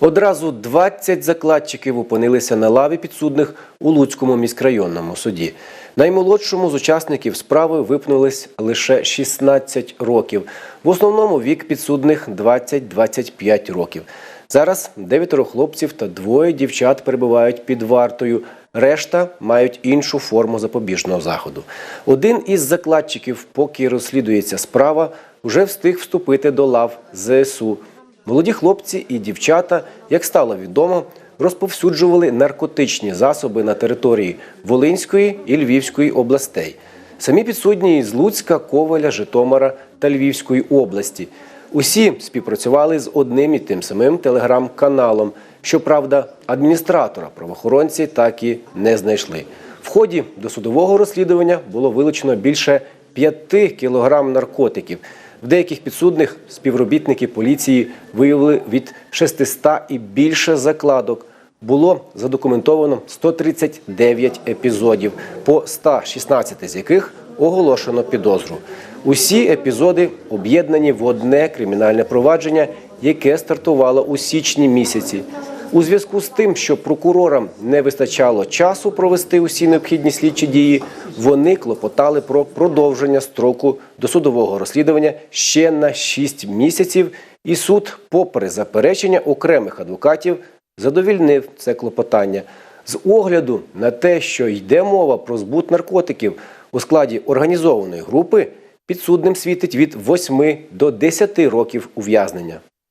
Одразу 20 закладчиків опинилися на лаві підсудних у Луцькому міськрайонному суді. Наймолодшому з учасників справи випнулись лише 16 років. В основному вік підсудних 20-25 років. Зараз дев'ятеро хлопців та двоє дівчат перебувають під вартою. Решта мають іншу форму запобіжного заходу. Один із закладчиків, поки розслідується справа, вже встиг вступити до лав ЗСУ. Молоді хлопці і дівчата, як стало відомо, розповсюджували наркотичні засоби на території Волинської і Львівської областей. Самі підсудні з Луцька, Коваля, Житомира та Львівської області. Усі співпрацювали з одним і тим самим телеграм-каналом. Щоправда, адміністратора правоохоронці так і не знайшли. В ході досудового розслідування було вилучено більше 5 кілограм наркотиків. В деяких підсудних співробітники поліції виявили від 600 і більше закладок. Було задокументовано 139 епізодів, по 116 з яких оголошено підозру. Усі епізоди об'єднані в одне кримінальне провадження, яке стартувало у січні місяці. У зв'язку з тим, що прокурорам не вистачало часу провести усі необхідні слідчі дії, вони клопотали про продовження строку досудового розслідування ще на 6 місяців, і суд, попри заперечення окремих адвокатів, задовільнив це клопотання. З огляду на те, що йде мова про збут наркотиків у складі організованої групи, підсудним світить від 8 до 10 років ув'язнення.